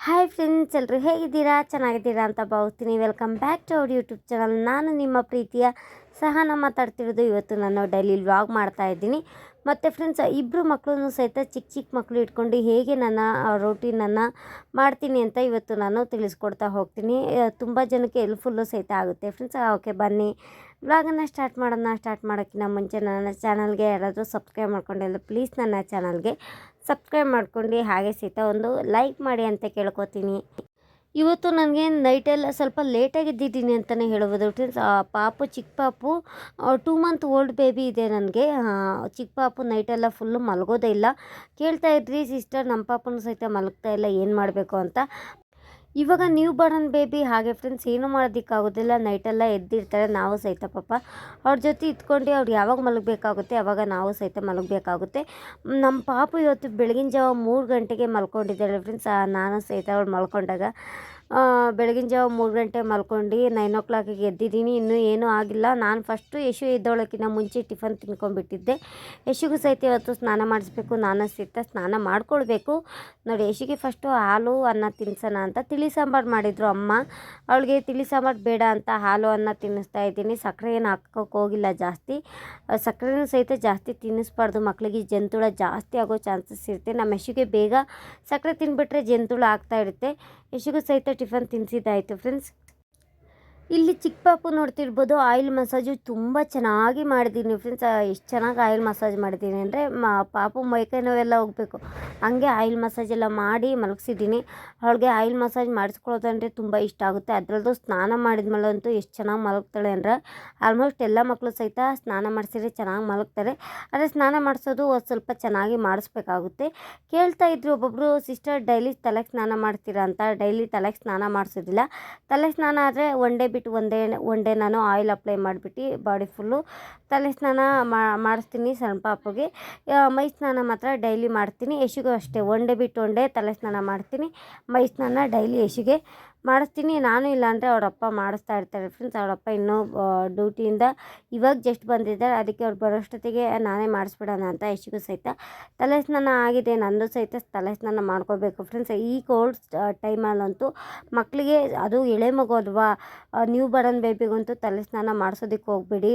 Hi friends ಎಲ್ಲರೂ ಹೇಗಿದ್ದೀರಾ? ಚೆನ್ನಾಗಿದ್ದೀರಾ ಅಂತ ಭಾವಿಸ್ತೀನಿ. Welcome back to our YouTube channel ನಾನು ನಿಮ್ಮ ಪ್ರೀತಿಯ ಸಹನ ಮಾತಾಡ್ತಿರೋದು ಇವತ್ತು ನಾನು ಡೈಲಿ ವ್ಲಾಗ್ ಮಾಡ್ತಾ ಇದ್ದೀನಿ. ಮತ್ತು ಫ್ರೆಂಡ್ಸ್ ಇಬ್ಬರು ಮಕ್ಕಳನ್ನು ಸಹಿತ ಚಿಕ್ಕ ಚಿಕ್ಕ ಮಕ್ಕಳು ಇಟ್ಕೊಂಡು ಹೇಗೆ ನನ್ನ ರೋಟೀನನ್ನು ಮಾಡ್ತೀನಿ ಅಂತ ಇವತ್ತು ನಾನು ತಿಳಿಸ್ಕೊಡ್ತಾ ಹೋಗ್ತೀನಿ. ತುಂಬ ಜನಕ್ಕೆ ಹೆಲ್ಪ್ಫುಲ್ಲು ಸಹಿತ ಆಗುತ್ತೆ. ಫ್ರೆಂಡ್ಸ್ ಓಕೆ ಬನ್ನಿ. ವ್ಲಾಗನ್ನು ಸ್ಟಾರ್ಟ್ ಮಾಡೋಣ. ಸ್ಟಾರ್ಟ್ ಮಾಡೋಕ್ಕಿಂತ ಮುಂಚೆ ನನ್ನ ಚಾನಲ್ಗೆ ಯಾರಾದರೂ ಸಬ್ಸ್ಕ್ರೈಬ್ ಮಾಡ್ಕೊಂಡಿಲ್ಲ ಪ್ಲೀಸ್ ನನ್ನ ಚಾನಲ್ಗೆ ಸಬ್ಸ್ಕ್ರೈಬ್ ಮಾಡ್ಕೊಂಡು ಹಾಗೆ ಸಹಿತ ಒಂದು ಲೈಕ್ ಮಾಡಿ ಅಂತ ಕೇಳ್ಕೊತೀನಿ. ಇವತ್ತು ನನಗೆ ನೈಟೆಲ್ಲ ಸ್ವಲ್ಪ ಲೇಟಾಗಿ ಇದ್ದಿದ್ದೀನಿ ಅಂತಲೇ ಹೇಳ್ಬೋದು ಫ್ರೆಂಡ್ಸ್ ಪಾಪು, ಚಿಕ್ಕ ಪಾಪು ಟೂ ಮಂತ್ ಓಲ್ಡ್ ಬೇಬಿ ಇದೆ ನನಗೆ. ಚಿಕ್ಕ ಪಾಪು ನೈಟೆಲ್ಲ ಫುಲ್ಲು ಮಲಗೋದೇ ಇಲ್ಲ. ಕೇಳ್ತಾ ಇದ್ರಿ ಸಿಸ್ಟರ್ ನಮ್ಮ ಪಾಪನ ಸಹಿತ ಮಲಗ್ತಾ ಇಲ್ಲ, ಏನು ಮಾಡಬೇಕು ಅಂತ. ಇವಾಗ ನ್ಯೂ ಬಾರ್ನ್ ಬೇಬಿ, ಹಾಗೆ ಫ್ರೆಂಡ್ಸ್ ಏನು ಮಾಡೋದಕ್ಕಾಗೋದಿಲ್ಲ ನೈಟೆಲ್ಲ ಎದ್ದಿರ್ತಾರೆ, ನಾವು ಸಹಿತ ಪಾಪ. ಅವ್ರ ಜೊತೆ ಇದ್ಕೊಂಡು ಅವ್ರು ಯಾವಾಗ ಮಲಗಬೇಕಾಗುತ್ತೆ, ಅವಾಗ ನಾವು ಸಹಿತ ಮಲಗಬೇಕಾಗುತ್ತೆ. ನಮ್ಮ ಪಾಪು ಇವತ್ತು ಬೆಳಗಿನ ಜಾವ ಮೂರು ಗಂಟೆಗೆ ಮಲ್ಕೊಂಡಿದ್ದಾಳೆ ಫ್ರೆಂಡ್ಸ್ ನಾನು ಸಹಿತ ಅವ್ಳು ಮಲ್ಕೊಂಡಾಗ ಬೆಳಗಿನ ಜಾವ ಮೂರು ಗಂಟೆ ಮಲ್ಕೊಂಡು ನೈನ್ ಓ ಕ್ಲಾಕಿಗೆ ಎದ್ದಿದ್ದೀನಿ. ಇನ್ನೂ ಏನೂ ಆಗಿಲ್ಲ. ನಾನು ಫಸ್ಟು ಯಶು ಎದ್ದೋಳಕ್ಕಿಂತ ಮುಂಚೆ ಟಿಫನ್ ತಿನ್ಕೊಂಡ್ಬಿಟ್ಟಿದ್ದೆ. ಯಶುಗೂ ಸಹಿತ ಇವತ್ತು ಸ್ನಾನ ಮಾಡಿಸ್ಬೇಕು, ನಾನು ಸಹಿತ ಸ್ನಾನ ಮಾಡ್ಕೊಳ್ಬೇಕು. ನೋಡಿ, ಯಶುಗೆ ಫಸ್ಟು ಹಾಲು, ಅನ್ನ ತಿನ್ಸೋಣ ಅಂತ ತಿಳಿ ಸಾಂಬಾರು ಮಾಡಿದರು ಅಮ್ಮ. ಅವಳಿಗೆ ತಿಳಿ ಸಾಂಬಾರು ಬೇಡ ಅಂತ ಹಾಲು, ಅನ್ನ ತಿನ್ನಿಸ್ತಾ ಇದ್ದೀನಿ. ಸಕ್ಕರೆ ಏನು ಹಾಕೋಕೆ ಹೋಗಿಲ್ಲ ಜಾಸ್ತಿ. ಸಕ್ಕರೆನೂ ಸಹಿತ ಜಾಸ್ತಿ ತಿನ್ನಿಸ್ಬಾರ್ದು. ಮಕ್ಕಳಿಗೆ ಜಂತುಳ ಜಾಸ್ತಿ ಆಗೋ ಚಾನ್ಸಸ್ ಇರುತ್ತೆ. ನಮ್ಮ ಯಶುಗೆ ಬೇಗ ಸಕ್ಕರೆ ತಿನ್ಬಿಟ್ರೆ ಜಂತುಳ ಆಗ್ತಾ ಇರುತ್ತೆ. ಯಶುಗೂ ಸಹಿತ ಟಿಫನ್ ತಿನ್ನಿಸಿದ್ದಾಯಿತು ಫ್ರೆಂಡ್ಸ್ ಇಲ್ಲಿ ಚಿಕ್ಕ ಪಾಪು ನೋಡ್ತಿರ್ಬೋದು ಆಯಿಲ್ ಮಸಾಜು ತುಂಬ ಚೆನ್ನಾಗಿ ಮಾಡಿದ್ದೀನಿ ಫ್ರೆಂಡ್ಸ್ ಎಷ್ಟು ಚೆನ್ನಾಗಿ ಆಯಿಲ್ ಮಸಾಜ್ ಮಾಡಿದ್ದೀನಿ ಅಂದರೆ, ಮಾ, ಪಾಪು ಮೈಕೈ ನೋವೆಲ್ಲ ಹೋಗಬೇಕು. ಹಂಗೆ ಆಯಿಲ್ ಮಸಾಜ್ ಎಲ್ಲ ಮಾಡಿ ಮಲಗಿಸಿದ್ದೀನಿ ಅವಳಿಗೆ ಆಯಿಲ್ ಮಸಾಜ್ ಮಾಡಿಸ್ಕೊಳ್ಳೋದಂದರೆ ತುಂಬ ಇಷ್ಟ ಆಗುತ್ತೆ. ಅದರಲ್ಲೂ ಸ್ನಾನ ಮಾಡಿದ್ಮೇಲೆ ಅಂತೂ ಎಷ್ಟು ಚೆನ್ನಾಗಿ ಮಲಗ್ತಾಳೆ ಅಂದರೆ ಆಲ್ಮೋಸ್ಟ್ ಎಲ್ಲ ಮಕ್ಕಳು ಸಹಿತ ಸ್ನಾನ ಮಾಡಿಸಿದ್ರೆ ಚೆನ್ನಾಗಿ ಮಲಗ್ತಾರೆ. ಆದರೆ ಸ್ನಾನ ಮಾಡಿಸೋದು ಒಂದು ಸ್ವಲ್ಪ ಚೆನ್ನಾಗಿ ಮಾಡಿಸ್ಬೇಕಾಗುತ್ತೆ. ಕೇಳ್ತಾ ಇದ್ರು ಒಬ್ಬೊಬ್ಬರು ಸಿಸ್ಟರ್ ಡೈಲಿ ತಲೆಗೆ ಸ್ನಾನ ಮಾಡ್ತೀರಾ? ಅಂತ. ಡೈಲಿ ತಲೆಗೆ ಸ್ನಾನ ಮಾಡಿಸೋದಿಲ್ಲ. ತಲೆ ಸ್ನಾನ ಆದರೆ ಒನ್ ಡೇ ಬಿಟ್ಟು ಒಂದೇ ಒನ್ ಡೇ ನಾನು ಆಯಿಲ್ ಅಪ್ಲೈ ಮಾಡಿಬಿಟ್ಟು ಬಾಡಿ ಫುಲ್ಲು ತಲೆ ಸ್ನಾನ ಮಾಡಿಸ್ತೀನಿ ಸಣ್ಣ ಪಾಪಗೆ ಮೈ ಸ್ನಾನ ಮಾತ್ರ ಡೈಲಿ ಮಾಡ್ತೀನಿ. ಯಶಿಗೂ ಅಷ್ಟೇ. ಒನ್ ಡೇ ಬಿಟ್ಟು ಒನ್ ತಲೆ ಸ್ನಾನ ಮಾಡ್ತೀನಿ. ಮೈ ಸ್ನಾನ ಡೈಲಿ ಯಶಿಗೆ ಮಾಡಿಸ್ತೀನಿ, ನಾನು ಇಲ್ಲಾಂದರೆ ಅವರಪ್ಪ ಮಾಡಿಸ್ತಾ ಇರ್ತಾರೆ. ಫ್ರೆಂಡ್ಸ್ ಅವರಪ್ಪ ಇನ್ನೂ ಡ್ಯೂಟಿಯಿಂದ ಇವಾಗ ಜಸ್ಟ್ ಬಂದಿದ್ದಾರೆ. ಅದಕ್ಕೆ ಅವ್ರು ಬರೋಷ್ಟೊತ್ತಿಗೆ ನಾನೇ ಮಾಡಿಸ್ಬಿಡೋಣ ಅಂತ ಯಶಿಗೂ ಸಹಿತ. ತಲೆ ಸ್ನಾನ ಆಗಿದೆ, ನಂದು ಸಹಿತ ತಲೆ ಸ್ನಾನ ಮಾಡ್ಕೋಬೇಕು. ಫ್ರೆಂಡ್ಸ್ ಈ ಕೋಲ್ಡ್ ಟೈಮಲ್ಲಂತೂ ಮಕ್ಕಳಿಗೆ ಅದು ಎಳೆ ಮಗು ಅಲ್ವಾ? ನ್ಯೂ ಬರನ್ ಬೇಬಿಗಂತೂ ತಲೆ ಸ್ನಾನ ಮಾಡಿಸೋದಕ್ಕೆ ಹೋಗ್ಬೇಡಿ.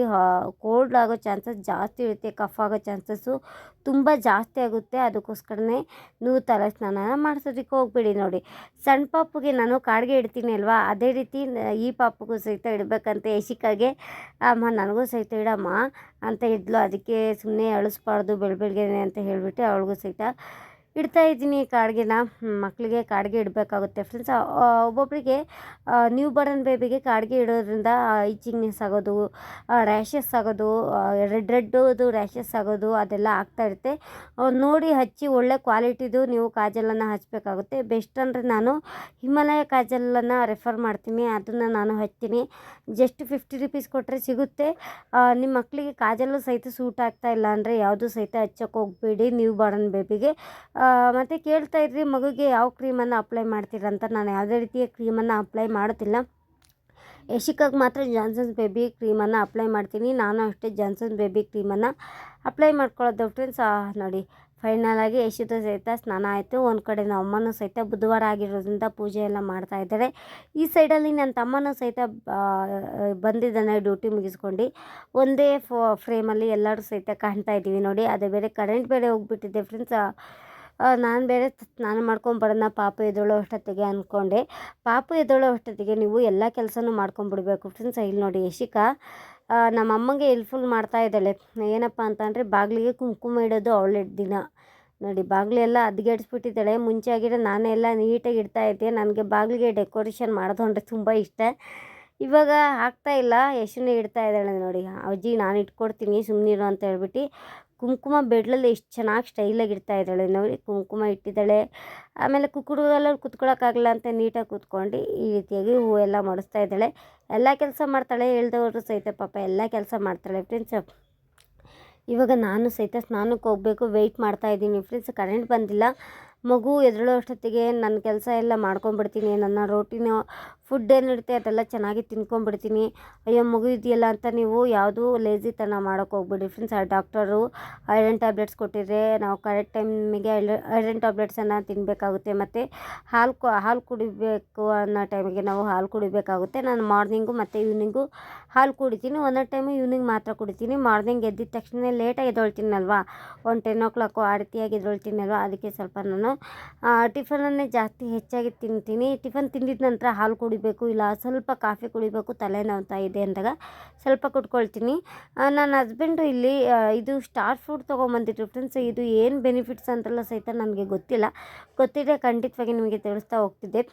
ಕೋಲ್ಡ್ ಆಗೋ ಚಾನ್ಸಸ್ ಜಾಸ್ತಿ ಇರುತ್ತೆ ಕಫ್ ಆಗೋ ಚಾನ್ಸಸ್ಸು ತುಂಬ ಜಾಸ್ತಿ ಆಗುತ್ತೆ. ಅದಕ್ಕೋಸ್ಕರನೇ ನೀವು ತಲೆ ಸ್ನಾನ ಮಾಡಿಸೋದಕ್ಕೆ ಹೋಗ್ಬೇಡಿ ನೋಡಿ. ಸಣ್ಣ ಪಾಪುಗೆ ನಾನು ಕಾಡಿಗೆ ಇಡ್ತೀನಿ ಅಲ್ವಾ? ಅದೇ ರೀತಿ ಈ ಪಾಪಗೂ ಸಹಿತ ಇಡಬೇಕಂತ. ಯಶಿಕಾಗೆ ಅಮ್ಮ ನನಗೂ ಸಹಿತ ಇಡಮ್ಮ ಅಂತ ಇದ್ಲು. ಅದಕ್ಕೆ ಸುಮ್ಮನೆ ಅಳಿಸ್ಬಾರ್ದು ಬೆಳ ಬೆಳಗ್ಗೆನೆ ಅಂತ ಹೇಳಿಬಿಟ್ಟು ಅವಳಿಗೂ ಸಹಿತ ಇಡ್ತಾ ಇದ್ದೀನಿ ಕಾಡ್ಗೆನ. ಮಕ್ಕಳಿಗೆ ಕಾಡಿಗೆ ಇಡಬೇಕಾಗುತ್ತೆ ಫ್ರೆಂಡ್ಸ್ ಒಬ್ಬೊಬ್ಬರಿಗೆ ನ್ಯೂ ಬರ್ನ್ ಬೇಬಿಗೆ ಕಾಡಿಗೆ ಇಡೋದ್ರಿಂದ ಇಚಿಂಗ್ನೆಸ್ ಆಗೋದು ರ್ಯಾಷಸ್ ಆಗೋದು ರೆಡ್ ರೆಡ್ದು ರ್ಯಾಷಸ್ ಆಗೋದು, ಅದೆಲ್ಲ ಆಗ್ತಾ ಇರುತ್ತೆ. ನೋಡಿ ಹಚ್ಚಿ ಒಳ್ಳೆ ಕ್ವಾಲಿಟಿದು ನೀವು ಕಾಜಲನ್ನು ಹಚ್ಚಬೇಕಾಗುತ್ತೆ ಬೆಸ್ಟ್ ಅಂದರೆ ನಾನು ಹಿಮಾಲಯ ಕಾಜಲನ್ನು ರೆಫರ್ ಮಾಡ್ತೀನಿ, ಅದನ್ನು ನಾನು ಹಚ್ತೀನಿ. ಜಸ್ಟ್ ಫಿಫ್ಟಿ ರುಪೀಸ್ ಕೊಟ್ಟರೆ ಸಿಗುತ್ತೆ. ನಿಮ್ಮ ಮಕ್ಕಳಿಗೆ ಕಾಜಲ್ಲು ಸಹಿತ ಸೂಟ್ ಆಗ್ತಾ ಇಲ್ಲ ಅಂದರೆ ಯಾವುದು ಸಹಿತ ಹಚ್ಚಕ್ಕೆ ಹೋಗಬೇಡಿ ನ್ಯೂ ಬಾರ್ನ್ ಬೇಬಿಗೆ ಮತ್ತು ಕೇಳ್ತಾ ಇದ್ರಿ, ಮಗುಗೆ ಯಾವ ಕ್ರೀಮನ್ನು ಅಪ್ಲೈ ಮಾಡ್ತೀರಂತ ನಾನು ಯಾವುದೇ ರೀತಿಯ ಕ್ರೀಮನ್ನು ಅಪ್ಲೈ ಮಾಡುತ್ತಿಲ್ಲ. ಯಶಿಕಾಗೆ ಮಾತ್ರ ಜಾನ್ಸನ್ಸ್ ಬೇಬಿ ಕ್ರೀಮನ್ನು ಅಪ್ಲೈ ಮಾಡ್ತೀನಿ. ನಾನು ಅಷ್ಟೇ ಜಾನ್ಸನ್ ಬೇಬಿ ಕ್ರೀಮನ್ನು ಅಪ್ಲೈ ಮಾಡ್ಕೊಳ್ಳೋದು. ಫ್ರೆಂಡ್ಸ್ ನೋಡಿ ಫೈನಲ್ ಆಗಿ ಯಶಿದ ಸಹಿತ ಸ್ನಾನ ಆಯಿತು. ಒಂದು ಕಡೆ ನಮ್ಮ ಅಮ್ಮನೂ ಸಹಿತ ಬುಧವಾರ ಆಗಿರೋದ್ರಿಂದ ಪೂಜೆ ಎಲ್ಲ ಮಾಡ್ತಾ ಇದ್ದಾರೆ. ಈ ಸೈಡಲ್ಲಿ ನನ್ನ ತಮ್ಮನೂ ಸಹಿತ ಬಂದಿದ್ದಾನೆ ಡ್ಯೂಟಿ ಮುಗಿಸ್ಕೊಂಡು. ಒಂದೇ ಫ್ರೇಮಲ್ಲಿ ಎಲ್ಲರೂ ಸಹಿತ ಕಾಣ್ತಾ ಇದ್ದೀವಿ ನೋಡಿ. ಅದೇ ಬೇರೆ ಕರೆಂಟ್ ಬೇರೆ ಹೋಗ್ಬಿಟ್ಟಿದೆ ಫ್ರೆಂಡ್ಸ್ ನಾನು ಬೇರೆ ಸ್ನಾನ ಮಾಡ್ಕೊಂಬರೋಣ ಪಾಪ ಎದ್ದೊಳ್ಳೋ ಅಷ್ಟೊತ್ತಿಗೆ ಅಂದ್ಕೊಂಡೆ ಪಾಪ ಎದ್ದೇಳೋ ಅಷ್ಟೊತ್ತಿಗೆ ನೀವು ಎಲ್ಲ ಕೆಲಸನೂ ಮಾಡ್ಕೊಂಬಿಡ್ಬೇಕು. ಫ್ರೆಂಡ್ಸ್, ಇಲ್ಲಿ ನೋಡಿ ಯಶಿಕಾ ನಮ್ಮ ಅಮ್ಮಂಗೆ ಹೆಲ್ಪ್ಫುಲ್ ಮಾಡ್ತಾ ಇದ್ದಾಳೆ. ಏನಪ್ಪ ಅಂತಂದರೆ ಬಾಗಿಲಿಗೆ ಕುಂಕುಮ ಇಡೋದು ಅವಳೆ ದಿನ. ನೋಡಿ ಬಾಗಿಲೆಲ್ಲ ಅದ್ಗೆಡ್ಸ್ಬಿಟ್ಟಿದ್ದಾಳೆ ಮುಂಚೆ ಆಗಿರೋ ನಾನೇ ಎಲ್ಲ ನೀಟಾಗಿ ಇಡ್ತಾ ಇದ್ದೆ. ನನಗೆ ಬಾಗಿಲಿಗೆ ಡೆಕೋರೇಷನ್ ಮಾಡೋದು ಅಂದರೆ ತುಂಬ ಇಷ್ಟ. ಇವಾಗ ಆಗ್ತಾ ಇಲ್ಲ. ಯಶನೇ ಇಡ್ತಾ ಇದ್ದಾಳೆ ನೋಡಿ. ಅಜ್ಜಿ, ನಾನು ಇಟ್ಕೊಡ್ತೀನಿ ಸುಮ್ಮನಿರು ಅಂತ ಹೇಳ್ಬಿಟ್ಟು ಕುಂಕುಮ ಬೆಡ್ಲಲ್ಲಿ ಎಷ್ಟು ಚೆನ್ನಾಗಿ ಸ್ಟೈಲಾಗಿ ಇಡ್ತಾ ಇದ್ದಾಳೆ. ನೋಡಿ, ಕುಂಕುಮ ಇಟ್ಟಿದ್ದಾಳೆ. ಆಮೇಲೆ ಕುಕ್ಕುಡುಗಲ್ಲಿ ಕುತ್ಕೊಳ್ಳೋಕ್ಕಾಗಲ್ಲ ಅಂತ ನೀಟಾಗಿ ಕೂತ್ಕೊಂಡು ಈ ರೀತಿಯಾಗಿ ಹೂವೆಲ್ಲ ಮಾಡಿಸ್ತಾ ಇದ್ದಾಳೆ. ಎಲ್ಲ ಕೆಲಸ ಮಾಡ್ತಾಳೆ. ಹೇಳ್ದವರು ಸಹಿತ ಪಾಪ ಎಲ್ಲ ಕೆಲಸ ಮಾಡ್ತಾಳೆ ಫ್ರೆಂಡ್ಸ್ ಇವಾಗ ನಾನು ಸಹಿತ ಸ್ನಾನಕ್ಕೆ ಹೋಗಬೇಕು ವೆಯ್ಟ್ ಮಾಡ್ತಾ ಇದ್ದೀನಿ. ಫ್ರೆಂಡ್ಸ್ ಕರೆಂಟ್ ಬಂದಿಲ್ಲ. ಮಗು ಎದ್ದೇಳೋ ಅಷ್ಟೊತ್ತಿಗೆ ನನ್ನ ಕೆಲಸ ಎಲ್ಲ ಮಾಡ್ಕೊಂಬಿಡ್ತೀನಿ ನನ್ನ ರೋಟಿನ ಫುಡ್ ಏನಿರುತ್ತೆ ಅದೆಲ್ಲ ಚೆನ್ನಾಗಿ ತಿನ್ಕೊಂಬಿಡ್ತೀನಿ ಅಯ್ಯೋ, ಮಗು ಇದೆಯಲ್ಲ ಅಂತ ನೀವು ಯಾವುದೂ ಲೇಜಿತನ ಮಾಡೋಕ್ಕೆ ಹೋಗ್ಬೇಡಿ. ಫ್ರೆಂಡ್ಸ್ ಆ ಡಾಕ್ಟರು ಐರನ್ ಟ್ಯಾಬ್ಲೆಟ್ಸ್ ಕೊಟ್ಟಿದ್ರೆ ನಾವು ಕರೆಕ್ಟ್ ಟೈಮಿಗೆ ಐರನ್ ಟ್ಯಾಬ್ಲೆಟ್ಸನ್ನು ತಿನ್ನಬೇಕಾಗುತ್ತೆ ಮತ್ತು ಹಾಲು ಹಾಲು ಕುಡಿಬೇಕು ಅನ್ನೋ ಟೈಮಿಗೆ ನಾವು ಹಾಲು ಕುಡಿಬೇಕಾಗುತ್ತೆ. ನಾನು ಮಾರ್ನಿಂಗು ಮತ್ತು ಈವ್ನಿಂಗು ಹಾಲು ಕುಡಿತೀನಿ. ಒಂದೊಂದು ಟೈಮು ಈವ್ನಿಂಗ್ ಮಾತ್ರ ಕುಡಿತೀನಿ. ಮಾರ್ನಿಂಗ್ ಎದ್ದಿದ ತಕ್ಷಣ ಲೇಟಾಗಿ ಎದ್ದೊಳ್ತೀನಲ್ವಾ? ಒಂದು ಟೆನ್ ಓ ಕ್ಲಾಕು ಆರತಿಯಾಗಿ ರೀತಿಯಾಗಿ ಅದಕ್ಕೆ ಸ್ವಲ್ಪ ನಾನು ಟಿಫನನ್ನೇ ಜಾಸ್ತಿ ಹೆಚ್ಚಾಗಿ ತಿಂತೀನಿ. ಟಿಫನ್ ತಿಂದಿದ ನಂತರ ಹಾಲು ಕುಡಿಬೇಕು, ಇಲ್ಲ ಸ್ವಲ್ಪ ಕಾಫಿ ಕುಡಿಬೇಕು, ತಲೆ ಇದೆ ಅಂದಾಗ ಸ್ವಲ್ಪ ಕುಟ್ಕೊಳ್ತೀನಿ ನನ್ನ ಹಸ್ಬೆಂಡು ಇಲ್ಲಿ ಇದು ಸ್ಟಾರ್ ಫುಡ್ ತೊಗೊಂಬಂದಿದ್ರು ಫ್ರೆಂಡ್ಸ್. ಇದು ಏನು ಬೆನಿಫಿಟ್ಸ್ ಅಂತೆಲ್ಲ ಸಹಿತ ನನಗೆ ಗೊತ್ತಿಲ್ಲ. ಗೊತ್ತಿದೆ ಖಂಡಿತವಾಗಿ ನಿಮಗೆ ತಿಳಿಸ್ತಾ ಹೋಗ್ತಿದ್ದೆ.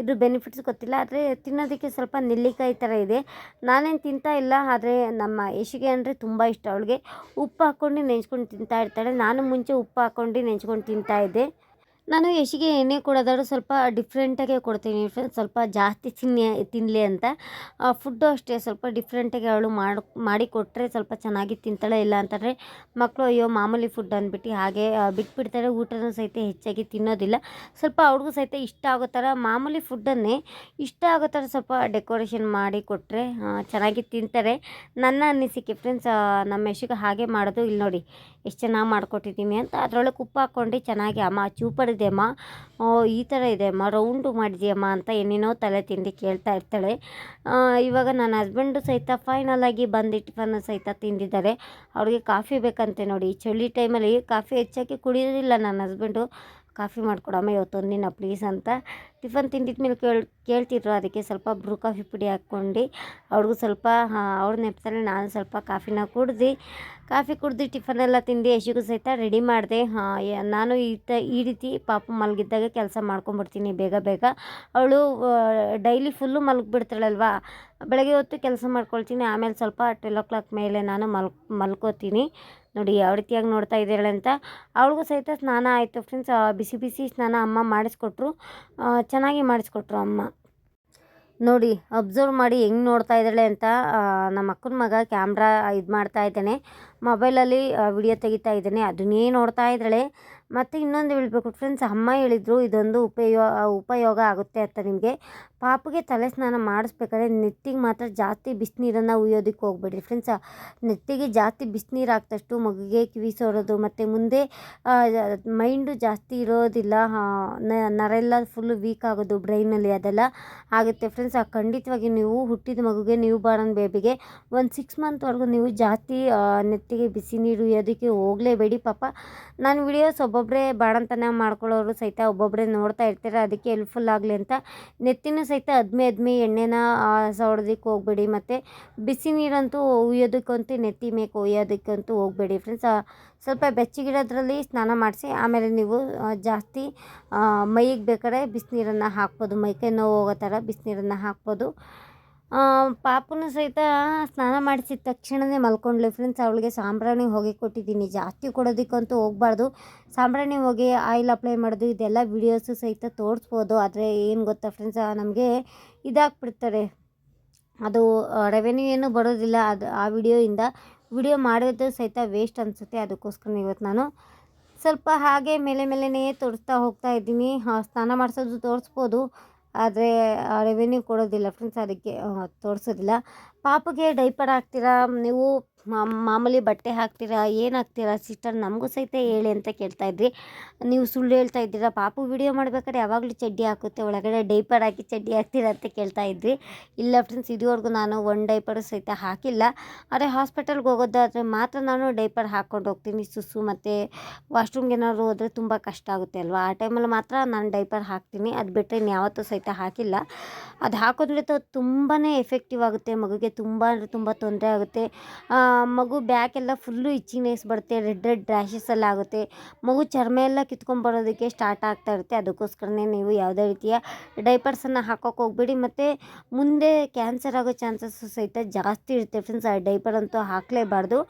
ಆ, ಇದು ಬೆನಿಫಿಟ್ಸ್ ಗೊತ್ತಿಲ್ಲ ಆದರೆ ತಿನ್ನೋದಕ್ಕೆ ಸ್ವಲ್ಪ ನೆಲ್ಲಿಕಾಯಿ ಥರ ಇದೆ. ನಾನೇನು ತಿಂತಾ ಇಲ್ಲ ಆದರೆ ನಮ್ಮ ಯಶಿಗೆ ಅಂದರೆ ತುಂಬ ಇಷ್ಟ. ಅವಳಿಗೆ ಉಪ್ಪು ಹಾಕ್ಕೊಂಡು ನೆಂಚ್ಕೊಂಡು ತಿಂತಾ ಇರ್ತಾಳೆ. ನಾನು ಮುಂಚೆ ಉಪ್ಪು ಹಾಕ್ಕೊಂಡು ನೆಂಚ್ಕೊಂಡು ತಿಂತಾ ಇದ್ದೆ. ನಾನು ಯಶಿಗೆ ಏನೇ ಕೊಡೋದಾದ್ರೂ ಸ್ವಲ್ಪ ಡಿಫ್ರೆಂಟಾಗೆ ಕೊಡ್ತೀನಿ ಫ್ರೆಂಡ್ಸ್ ಸ್ವಲ್ಪ ಜಾಸ್ತಿ ತಿನ್ನಿ ತಿನ್ನಲಿ ಅಂತ. ಫುಡ್ಡು ಅಷ್ಟೇ, ಸ್ವಲ್ಪ ಡಿಫ್ರೆಂಟಾಗಿ ಅವಳು ಮಾಡಿ ಮಾಡಿಕೊಟ್ರೆ ಸ್ವಲ್ಪ ಚೆನ್ನಾಗಿ ತಿಂತಾಳೆ, ಇಲ್ಲ ಅಂತಂದರೆ ಮಕ್ಕಳು ಅಯ್ಯೋ ಮಾಮೂಲಿ ಫುಡ್ ಅಂದ್ಬಿಟ್ಟು ಹಾಗೆ ಬಿಟ್ಬಿಡ್ತಾರೆ, ಊಟನೂ ಸಹಿತ ಹೆಚ್ಚಾಗಿ ತಿನ್ನೋದಿಲ್ಲ. ಸ್ವಲ್ಪ ಅವ್ರಿಗೂ ಸಹಿತ ಇಷ್ಟ ಆಗೋ ಥರ, ಮಾಮೂಲಿ ಫುಡ್ಡನ್ನೇ ಇಷ್ಟ ಆಗೋ ಥರ ಸ್ವಲ್ಪ ಡೆಕೋರೇಷನ್ ಮಾಡಿ ಕೊಟ್ಟರೆ ಚೆನ್ನಾಗಿ ತಿಂತಾರೆ. ನನ್ನ ಅನಿಸಿಕೆ ಫ್ರೆಂಡ್ಸ್ ನಮ್ಮ ಯಶಿಗೆ ಹಾಗೆ ಮಾಡೋದು ಇಲ್ಲಿ ನೋಡಿ, ಎಷ್ಟು ಚೆನ್ನಾಗಿ ಮಾಡಿಕೊಟ್ಟಿದ್ದೀನಿ ಅಂತ. ಅದರೊಳಗೆ ಉಪ್ಪು ಹಾಕ್ಕೊಂಡು ಚೆನ್ನಾಗಿ ಅಮ್ಮ ಚೂಪಡಿದೆ ಓ, ಈ ಥರ ಇದೆ ಅಮ್ಮ ರೌಂಡು ಮಾಡಿದೆಯಮ್ಮ ಅಂತ ಏನೇನೋ ತಲೆ ತಿಂಡಿ ಕೇಳ್ತಾ ಇರ್ತಾಳೆ. ಇವಾಗ ನನ್ನ ಹಸ್ಬೆಂಡು ಸಹಿತ ಫೈನಲ್ ಆಗಿ ಬಂದು ಟಿಫನ್ ಸಹಿತ ತಿಂದಿದ್ದಾರೆ. ಅವ್ರಿಗೆ ಕಾಫಿ ಬೇಕಂತೆ ನೋಡಿ. ಚಳಿ ಟೈಮಲ್ಲಿ ಕಾಫಿ ಹೆಚ್ಚಾಗಿ ಕುಡಿಯೋದಿಲ್ಲ ನನ್ನ ಹಸ್ಬೆಂಡು ಕಾಫಿ ಮಾಡಿಕೊಡಮ್ಮ ಇವತ್ತು ನಿನ್ನ ಪ್ಲೀಸ್ ಅಂತ. ಟಿಫನ್ ತಿಂದಿದ ಮೇಲೆ ಕೇಳ್, ಕೇಳ್ತಿದ್ರು, ಅದಕ್ಕೆ ಸ್ವಲ್ಪ ಬ್ರೂ ಕಾಫಿ ಪುಡಿ ಹಾಕ್ಕೊಂಡು ಅವ್ರಿಗೂ ಸ್ವಲ್ಪ ಅವ್ರ ನೆಪ್ಸಲ್ಲಿ ನಾನು ಸ್ವಲ್ಪ ಕಾಫಿನ ಕುಡ್ದು, ಕಾಫಿ ಕುಡ್ದು ಟಿಫನ್ ಎಲ್ಲ ತಿಂದು ಯಶಿಗೂ ಸಹಿತ ರೆಡಿ ಮಾಡಿದೆ. ನಾನು ಈ ತ, ಈ ರೀತಿ ಪಾಪ ಮಲಗಿದ್ದಾಗ ಕೆಲಸ ಮಾಡ್ಕೊಂಬಿಡ್ತೀನಿ ಬೇಗ ಬೇಗ. ಅವಳು ಡೈಲಿ ಫುಲ್ಲು ಮಲಗಿಬಿಡ್ತಾಳಲ್ವಾ? ಬೆಳಗ್ಗೆ ಹೊತ್ತು ಕೆಲಸ ಮಾಡ್ಕೊಳ್ತೀನಿ, ಆಮೇಲೆ ಸ್ವಲ್ಪ ಟ್ವೆಲ್ ಓ ಕ್ಲಾಕ್ ಮೇಲೆ ನಾನು ಮಲ್, ಮಲ್ಕೋತೀನಿ. ನೋಡಿ ಯಾವ ರೀತಿಯಾಗಿ ನೋಡ್ತಾ ಇದ್ದಾಳೆ ಅಂತ. ಅವಳಿಗೂ ಸಹಿತ ಸ್ನಾನ ಆಯಿತು ಫ್ರೆಂಡ್ಸ್ ಬಿಸಿ ಬಿಸಿ ಸ್ನಾನ ಅಮ್ಮ ಮಾಡಿಸ್ಕೊಟ್ರು. ಚೆನ್ನಾಗಿ ಮಾಡಿಸ್ಕೊಟ್ರು ಅಮ್ಮ. ನೋಡಿ ಅಬ್ಸರ್ವ್ ಮಾಡಿ ಹೆಂಗೆ ನೋಡ್ತಾ ಇದ್ದಾಳೆ ಅಂತ ನಮ್ಮ ಅಕ್ಕನ ಮಗ ಕ್ಯಾಮ್ರಾ ಇದು ಮಾಡ್ತಾ ಇದ್ದಾನೆ. ಮೊಬೈಲಲ್ಲಿ ವಿಡಿಯೋ ತೆಗಿತಾ ಇದ್ದೇನೆ ಅದನ್ನೇ ನೋಡ್ತಾ ಇದ್ದಾಳೆ. ಮತ್ತು ಇನ್ನೊಂದು ಹೇಳಬೇಕು ಫ್ರೆಂಡ್ಸ್ ಅಮ್ಮ ಹೇಳಿದರು ಇದೊಂದು ಉಪಯೋ ಉಪಯೋಗ ಆಗುತ್ತೆ ಅಂತ ನಿಮಗೆ. ಪಾಪಿಗೆ ತಲೆ ಸ್ನಾನ ಮಾಡಿಸ್ಬೇಕಾದ್ರೆ ನೆತ್ತಿಗೆ ಮಾತ್ರ ಜಾಸ್ತಿ ಬಿಸಿನೀರನ್ನು ಉಯ್ಯೋದಕ್ಕೆ ಹೋಗ್ಬೇಡ್ರಿ ಫ್ರೆಂಡ್ಸ್ ನೆತ್ತಿಗೆ ಜಾಸ್ತಿ ಬಿಸಿನೀರು ಹಾಕ್ದಷ್ಟು ಮಗುಗೆ ಕಿವಿ ಸೋರೋದು ಮತ್ತು ಮುಂದೆ ಮೈಂಡು ಜಾಸ್ತಿ ಇರೋದಿಲ್ಲ ನರೆಲ್ಲ ಫುಲ್ಲು ವೀಕ್ ಆಗೋದು ಬ್ರೈನಲ್ಲಿ ಅದೆಲ್ಲ ಆಗುತ್ತೆ ಫ್ರೆಂಡ್ಸ್ ಆ ಖಂಡಿತವಾಗಿ ನೀವು ಹುಟ್ಟಿದ ಮಗುಗೆ ನೀವು ಬಾರನ್ ಬೇಬಿಗೆ ಒಂದು ಸಿಕ್ಸ್ ಮಂತ್ವರೆಗೂ ನೀವು ಜಾಸ್ತಿ ಆ, ನೆತ್ತಿಗೆ ಬಿಸಿ ನೀರು ಉಯ್ಯೋದಕ್ಕೆ ಹೋಗಲೇಬೇಡಿ ಪಾಪ. ನಾನು ವಿಡಿಯೋಸ್ ಒಬ್ಬೊಬ್ಬರೇ ಬಾಡಂತನ ಮಾಡ್ಕೊಳ್ಳೋರು ಸಹಿತ ಒಬ್ಬೊಬ್ಬರೇ ನೋಡ್ತಾ ಇರ್ತಾರೆ, ಅದಕ್ಕೆ ಹೆಲ್ಪ್ಫುಲ್ ಆಗಲಿ ಅಂತ. ನೆತ್ತಿನೂ ಸಹಿತ ಅದ್ಮೆ ಅದ್ಮೆ ಎಣ್ಣೆನ ಸವಡೋದಕ್ಕೆ ಹೋಗ್ಬೇಡಿ. ಮತ್ತು ಬಿಸಿ ನೀರಂತೂ ಉಯ್ಯೋದಕ್ಕಂತೂ, ನೆತ್ತಿ ಮೇಕೆ ಒಯ್ಯೋದಕ್ಕಂತೂ ಹೋಗಬೇಡಿ ಫ್ರೆಂಡ್ಸ್ ಸ್ವಲ್ಪ ಬೆಚ್ಚಗಿಡೋದ್ರಲ್ಲಿ ಸ್ನಾನ ಮಾಡಿಸಿ, ಆಮೇಲೆ ನೀವು ಜಾಸ್ತಿ ಮೈಗೆ ಬೇಕಾದ್ರೆ ಬಿಸಿನೀರನ್ನು ಹಾಕ್ಬೋದು. ಮೈಕೈ ನೋವು ಹೋಗೋ ಥರ ಬಿಸಿನೀರನ್ನು ಹಾಕ್ಬೋದು. ಪಾಪುನು ಸಹಿತ ಸ್ನಾನ ಮಾಡಿಸಿದ ತಕ್ಷಣವೇ ಮಲ್ಕೊಂಡ್ಲು ಫ್ರೆಂಡ್ಸ್ ಅವಳಿಗೆ ಸಾಂಬ್ರಾಣಿ ಹೊಗೆ ಕೊಟ್ಟಿದ್ದೀನಿ. ಜಾಸ್ತಿ ಕೊಡೋದಕ್ಕಂತೂ ಹೋಗಬಾರ್ದು. ಸಾಂಬ್ರಾಣಿ ಹೊಗೆ ಆಯಿಲ್ ಅಪ್ಲೈ ಮಾಡೋದು, ಇದೆಲ್ಲ ವೀಡಿಯೋಸು ಸಹಿತ ತೋರಿಸ್ಬೋದು. ಆದರೆ ಏನು ಗೊತ್ತಾ ಫ್ರೆಂಡ್ಸ್ ನಮಗೆ ಇದಾಗ್ಬಿಡ್ತಾರೆ ಅದು ರೆವೆನ್ಯೂ ಏನು ಬರೋದಿಲ್ಲ. ಅದು, ಆ ವಿಡಿಯೋಯಿಂದ ವಿಡಿಯೋ ಮಾಡೋದು ಸಹಿತ ವೇಸ್ಟ್ ಅನಿಸುತ್ತೆ. ಅದಕ್ಕೋಸ್ಕರ ಇವತ್ತು ನಾನು ಸ್ವಲ್ಪ ಹಾಗೆ ಮೇಲೆ ಮೇಲೆಯೇ ತೋರಿಸ್ತಾ ಹೋಗ್ತಾ ಇದ್ದೀನಿ. ಸ್ನಾನ ಮಾಡಿಸೋದು ತೋರಿಸ್ಬೋದು. ಆದರೆ ರೆವೆನ್ಯೂ ಕೊಡೋದಿಲ್ಲ. ಫ್ರೆಂಡ್ಸ್ ಅದಕ್ಕೆ ತೋರಿಸೋದಿಲ್ಲ. ಪಾಪಗೆ ಡೈಪರ್ ಹಾಕ್ತೀರಾ? ನೀವು ಮಾಮ್- ಮಾಮೂಲಿ ಬಟ್ಟೆ ಹಾಕ್ತೀರಾ? ಏನು ಹಾಕ್ತೀರಾ? ಸಿಸ್ಟರ್, ನಮಗೂ ಸಹಿತ ಹೇಳಿ ಅಂತ ಕೇಳ್ತಾ ಇದ್ರಿ. ನೀವು ಸುಳ್ಳು ಹೇಳ್ತಾ ಇದ್ದೀರಾ? ಪಾಪು ವಿಡಿಯೋ ಮಾಡ್ಬೇಕಾದ್ರೆ ಯಾವಾಗಲೂ ಚಡ್ಡಿ ಹಾಕುತ್ತೆ. ಒಳಗಡೆ ಡೈಪರ್ ಹಾಕಿ ಚಡ್ಡಿ ಹಾಕ್ತೀರಾ ಅಂತ ಕೇಳ್ತಾ ಇದ್ರಿ. ಇಲ್ಲ ಫ್ರೆಂಡ್ಸ್ ಇದುವರೆಗೂ ನಾನು ಒನ್ ಡೈಪರು ಸಹಿತ ಹಾಕಿಲ್ಲ. ಆದರೆ ಹಾಸ್ಪಿಟಲ್ಗೆ ಹೋಗೋದಾದರೆ ಮಾತ್ರ ನಾನು ಡೈಪರ್ ಹಾಕ್ಕೊಂಡು ಹೋಗ್ತೀನಿ ಸುಸು ಮತ್ತು ವಾಶ್ರೂಮ್ಗೆ ಏನಾದ್ರು ಹೋದರೆ ತುಂಬ ಕಷ್ಟ ಆಗುತ್ತೆ ಅಲ್ವಾ? ಆ ಟೈಮಲ್ಲಿ ಮಾತ್ರ ನಾನು ಡೈಪರ್ ಹಾಕ್ತೀನಿ. ಅದು ಬಿಟ್ಟರೆ ಇನ್ಯಾವತ್ತೂ ಸಹಿತ ಹಾಕಿಲ್ಲ. ಅದು ಹಾಕೋದ್ರಿಂದ ತುಂಬಾ ಎಫೆಕ್ಟಿವ್ ಆಗುತ್ತೆ ಮಗುಗೆ ತುಂಬ ಅಂದರೆ ತುಂಬ ತೊಂದರೆ ಆಗುತ್ತೆ. ಮಗು ಬ್ಯಾಕ್ ಎಲ್ಲ ಫುಲ್ಲು ನೈಸ್ ಬರುತ್ತೆ ರೆಡ್ ರೆಡ್ ರ್ಯಾಷಸ್ ಎಲ್ಲ ಆಗುತ್ತೆ. ಮಗು ಚರ್ಮ ಎಲ್ಲ ಕಿತ್ಕೊಂಡ್ಬರೋದಕ್ಕೆ ಸ್ಟಾರ್ಟ್ ಆಗ್ತಾ ಇರುತ್ತೆ. ಅದಕ್ಕೋಸ್ಕರನೇ ನೀವು ಯಾವುದೇ ರೀತಿಯ ಡೈಪರ್ಸನ್ನು ಹಾಕೋಕೆ ಹೋಗ್ಬೇಡಿ. ಮತ್ತು ಮುಂದೆ ಕ್ಯಾನ್ಸರ್ ಆಗೋ ಚಾನ್ಸಸ್ಸು ಸಹಿತ ಜಾಸ್ತಿ ಇರುತ್ತೆ ಫ್ರೆಂಡ್ಸ್ ಆ ಡೈಪರ್ ಅಂತೂ ಹಾಕಲೇಬಾರ್ದು.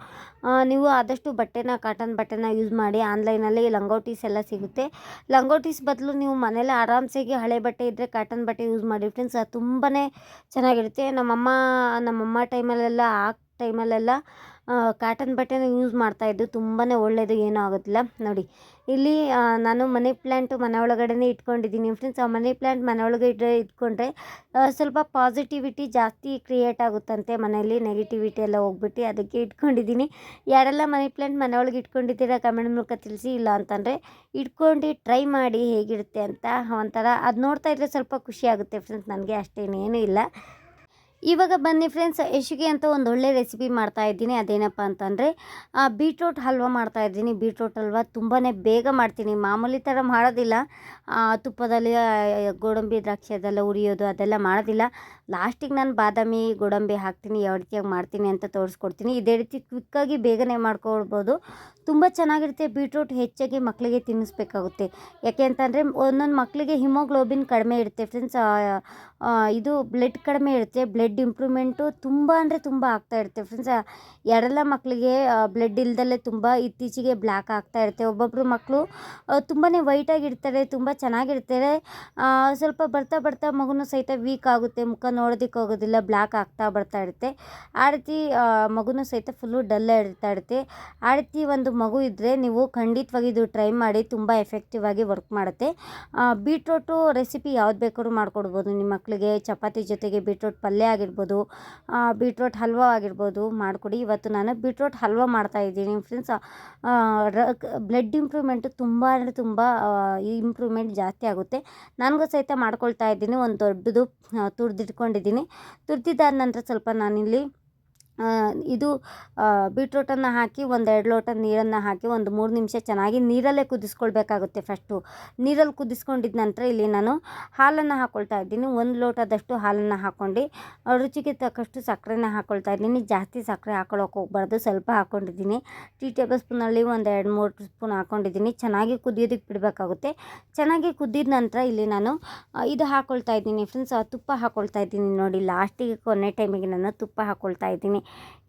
ನೀವು ಆದಷ್ಟು ಬಟ್ಟೆನ ಕಾಟನ್ ಬಟ್ಟೆನ ಯೂಸ್ ಮಾಡಿ ಆನ್ಲೈನಲ್ಲಿ ಲಂಗೋಟೀಸ್ ಎಲ್ಲ ಸಿಗುತ್ತೆ. ಲಂಗೋಟೀಸ್ ಬದಲು ನೀವು ಮನೇಲಿ ಆರಾಮ್ಸೆಗೆ ಹಳೆ ಬಟ್ಟೆ ಇದ್ದರೆ ಕಾಟನ್ ಬಟ್ಟೆ ಯೂಸ್ ಮಾಡಿ ಫ್ರೆಂಡ್ಸ್ ಅದು ತುಂಬಾ ಚೆನ್ನಾಗಿರುತ್ತೆ. ನಮ್ಮಮ್ಮ ನಮ್ಮಮ್ಮ ಟೈಮಲ್ಲೆಲ್ಲ, ಆ ಟೈಮಲ್ಲೆಲ್ಲ ಕಾಟನ್ ಬಟ್ಟೆನ ಯೂಸ್ ಮಾಡ್ತಾಯಿದ್ದು ತುಂಬಾ ಒಳ್ಳೆಯದು ಏನೂ ಆಗೋದಿಲ್ಲ ನೋಡಿ, ಇಲ್ಲಿ ನಾನು ಮನಿ ಪ್ಲ್ಯಾಂಟು ಮನೆ ಒಳಗಡೆನೇ ಇಟ್ಕೊಂಡಿದ್ದೀನಿ. ಫ್ರೆಂಡ್ಸ್ ಆ ಮನಿ ಪ್ಲ್ಯಾಂಟ್ ಮನೆ ಒಳಗೆ ಇಟ್ಟರೆ ಇಟ್ಕೊಂಡ್ರೆ ಸ್ವಲ್ಪ ಪಾಸಿಟಿವಿಟಿ ಜಾಸ್ತಿ ಕ್ರಿಯೇಟ್ ಆಗುತ್ತಂತೆ ಮನೆಯಲ್ಲಿ. ನೆಗೆಟಿವಿಟಿ ಎಲ್ಲ ಹೋಗ್ಬಿಟ್ಟು ಅದಕ್ಕೆ ಇಟ್ಕೊಂಡಿದ್ದೀನಿ. ಯಾರೆಲ್ಲ ಮನಿ ಪ್ಲ್ಯಾಂಟ್ ಮನೆ ಒಳಗೆ ಇಟ್ಕೊಂಡಿದ್ದೀರಾ ಕಮೆಂಟ್ ಮೂಲಕ ತಿಳಿಸಿ. ಇಲ್ಲ ಅಂತಂದರೆ, ಇಟ್ಕೊಂಡು ಟ್ರೈ ಮಾಡಿ ಹೇಗಿರುತ್ತೆ ಅಂತ ಒಂಥರ, ಅದು ನೋಡ್ತಾ ಇದ್ದರೆ ಸ್ವಲ್ಪ ಖುಷಿ ಆಗುತ್ತೆ ಫ್ರೆಂಡ್ಸ್ ನನಗೆ ಅಷ್ಟೇನೇನೂ ಇಲ್ಲ. ಇವಾಗ ಬನ್ನಿ ಫ್ರೆಂಡ್ಸ್ ಯಶಿಗೆ ಅಂತ ಒಂದು ಒಳ್ಳೆ ರೆಸಿಪಿ ಮಾಡ್ತಾ ಇದ್ದೀನಿ. ಅದೇನಪ್ಪ ಅಂತಂದರೆ ಬೀಟ್ರೋಟ್ ಹಲ್ವ ಮಾಡ್ತಾ ಇದ್ದೀನಿ. ಬೀಟ್ರೋಟ್ ಹಲ್ವ ತುಂಬಾ ಬೇಗ ಮಾಡ್ತೀನಿ. ಮಾಮೂಲಿ ಥರ ಮಾಡೋದಿಲ್ಲ. ತುಪ್ಪದಲ್ಲಿ ಗೋಡಂಬಿ ದ್ರಾಕ್ಷಿ ಅದೆಲ್ಲ ಉರಿಯೋದು ಅದೆಲ್ಲ ಮಾಡೋದಿಲ್ಲ. ಲಾಸ್ಟಿಗೆ ನಾನು ಬಾದಾಮಿ, ಗೋಡಂಬಿ ಹಾಕ್ತೀನಿ. ಯಾವ ರೀತಿಯಾಗಿ ಮಾಡ್ತೀನಿ ಅಂತ ತೋರಿಸ್ಕೊಡ್ತೀನಿ. ಇದೇ ರೀತಿ ಕ್ವಿಕ್ಕಾಗಿ ಬೇಗನೆ ಮಾಡ್ಕೊಳ್ಬೋದು. ತುಂಬ ಚೆನ್ನಾಗಿರುತ್ತೆ. ಬೀಟ್ರೂಟ್ ಹೆಚ್ಚಾಗಿ ಮಕ್ಕಳಿಗೆ ತಿನ್ನಿಸ್ಬೇಕಾಗುತ್ತೆ. ಯಾಕೆ ಅಂತಂದರೆ, ಒಂದೊಂದು ಮಕ್ಕಳಿಗೆ ಹಿಮೋಗ್ಲೋಬಿನ್ ಕಡಿಮೆ ಇರುತ್ತೆ ಫ್ರೆಂಡ್ಸ್ ಇದು ಬ್ಲಡ್ ಕಡಿಮೆ ಇರುತ್ತೆ ಬ್ಲಡ್ ಇಂಪ್ರೂವ್ಮೆಂಟು ತುಂಬ ಅಂದರೆ ತುಂಬ ಆಗ್ತಾ ಇರುತ್ತೆ ಫ್ರೆಂಡ್ಸ್ ಯಾರೆಲ್ಲ ಮಕ್ಕಳಿಗೆ ಬ್ಲಡ್ ಇಲ್ಲದಲ್ಲೇ ತುಂಬ ಇತ್ತೀಚೆಗೆ ಬ್ಲ್ಯಾಕ್ ಆಗ್ತಾ ಇರುತ್ತೆ. ಒಬ್ಬೊಬ್ಬರು ಮಕ್ಕಳು ತುಂಬಾ ವೈಟಾಗಿರ್ತಾರೆ ತುಂಬ ಚೆನ್ನಾಗಿರ್ತಾರೆ. ಸ್ವಲ್ಪ ಬರ್ತಾ ಬರ್ತಾ ಮಗುನೂ ಸಹಿತ ವೀಕ್ ಆಗುತ್ತೆ, ಮುಖ ನೋಡೋದಕ್ಕೆ ಹೋಗೋದಿಲ್ಲ ಬ್ಲ್ಯಾಕ್ ಆಗ್ತಾ ಬರ್ತಾ ಇರುತ್ತೆ. ಆ ರೀತಿ ಮಗುನೂ ಸಹಿತ ಫುಲ್ಲು ಡಲ್ ಇರ್ತಾ ಇರುತ್ತೆ. ಆ ರೀತಿ ಒಂದು ಮಗು ಇದ್ದರೆ ನೀವು ಖಂಡಿತವಾಗಿ ಇದು ಟ್ರೈ ಮಾಡಿ, ತುಂಬ ಎಫೆಕ್ಟಿವ್ ಆಗಿ ವರ್ಕ್ ಮಾಡುತ್ತೆ. ಬೀಟ್ರೋಟು ರೆಸಿಪಿ ಯಾವ್ದು ಬೇಕಾದ್ರೂ ಮಾಡ್ಕೊಡ್ಬೋದು ನಿಮ್ಮ ಮಕ್ಕಳಿಗೆ ಚಪಾತಿ ಜೊತೆಗೆ ಬೀಟ್ರೋಟ್ ಪಲ್ಯ ಆಗಿರ್ಬೋದು ಬೀಟ್ರೋಟ್ ಹಲ್ವಾ ಆಗಿರ್ಬೋದು ಮಾಡಿಕೊಡಿ. ಇವತ್ತು ನಾನು ಬೀಟ್ರೋಟ್ ಹಲ್ವಾ ಮಾಡ್ತಾ ಇದ್ದೀನಿ. ಫ್ರೆಂಡ್ಸ್ ಬ್ಲಡ್ ಇಂಪ್ರೂವ್ಮೆಂಟ್ ತುಂಬ ಅಂದರೆ ತುಂಬ ಇಂಪ್ರೂವ್ಮೆಂಟ್ ಜಾಸ್ತಿ ಆಗುತ್ತೆ. ನನಗೂ ಸಹಿತ ಮಾಡ್ಕೊಳ್ತಾ ಇದ್ದೀನಿ. ಒಂದು ದೊಡ್ಡದು ತುರಿದಿಟ್ಕೊಂಡಿದ್ದೀನಿ. ತುರಿದಿದ್ದಾದ ನಂತರ ಸ್ವಲ್ಪ ನಾನಿಲ್ಲಿ ಇದು ಬೀಟ್ರೋಟನ್ನು ಹಾಕಿ ಒಂದೆರಡು ಲೋಟ ನೀರನ್ನು ಹಾಕಿ ಒಂದು ಮೂರು ನಿಮಿಷ ಚೆನ್ನಾಗಿ ನೀರಲ್ಲೇ ಕುದಿಸ್ಕೊಳ್ಬೇಕಾಗುತ್ತೆ ಫಸ್ಟು ನೀರಲ್ಲಿ ಕುದಿಸ್ಕೊಂಡಿದ್ದ ನಂತರ ಇಲ್ಲಿ ನಾನು ಹಾಲನ್ನು ಹಾಕ್ಕೊಳ್ತಾ ಇದ್ದೀನಿ. ಒಂದು ಲೋಟದಷ್ಟು ಹಾಲನ್ನು ಹಾಕ್ಕೊಂಡು ರುಚಿಗೆ ತಕ್ಕಷ್ಟು ಸಕ್ಕರೆನ ಹಾಕ್ಕೊಳ್ತಾ ಇದ್ದೀನಿ. ಜಾಸ್ತಿ ಸಕ್ಕರೆ ಹಾಕೊಳ್ಳೋಕೆ ಹೋಗ್ಬಾರ್ದು. ಸ್ವಲ್ಪ ಹಾಕ್ಕೊಂಡಿದ್ದೀನಿ ಟೀ ಟೇಬಲ್ ಸ್ಪೂನಲ್ಲಿ ಒಂದು ಎರಡು ಮೂರು ಸ್ಪೂನ್ ಹಾಕ್ಕೊಂಡಿದ್ದೀನಿ ಚೆನ್ನಾಗಿ ಕುದಿಯೋದಕ್ಕೆ ಬಿಡಬೇಕಾಗುತ್ತೆ. ಚೆನ್ನಾಗಿ ಕುದ್ದಿದ ನಂತರ ಇಲ್ಲಿ ನಾನು ಇದು ಹಾಕ್ಕೊಳ್ತಾ ಇದ್ದೀನಿ. ಫ್ರೆಂಡ್ಸ್ ತುಪ್ಪ ಹಾಕ್ಕೊಳ್ತಾ ಇದ್ದೀನಿ ನೋಡಿ. ಲಾಸ್ಟಿಗೆ ಕೊನೆ ಟೈಮಿಗೆ ನಾನು ತುಪ್ಪ ಹಾಕ್ಕೊಳ್ತಾ ಇದ್ದೀನಿ.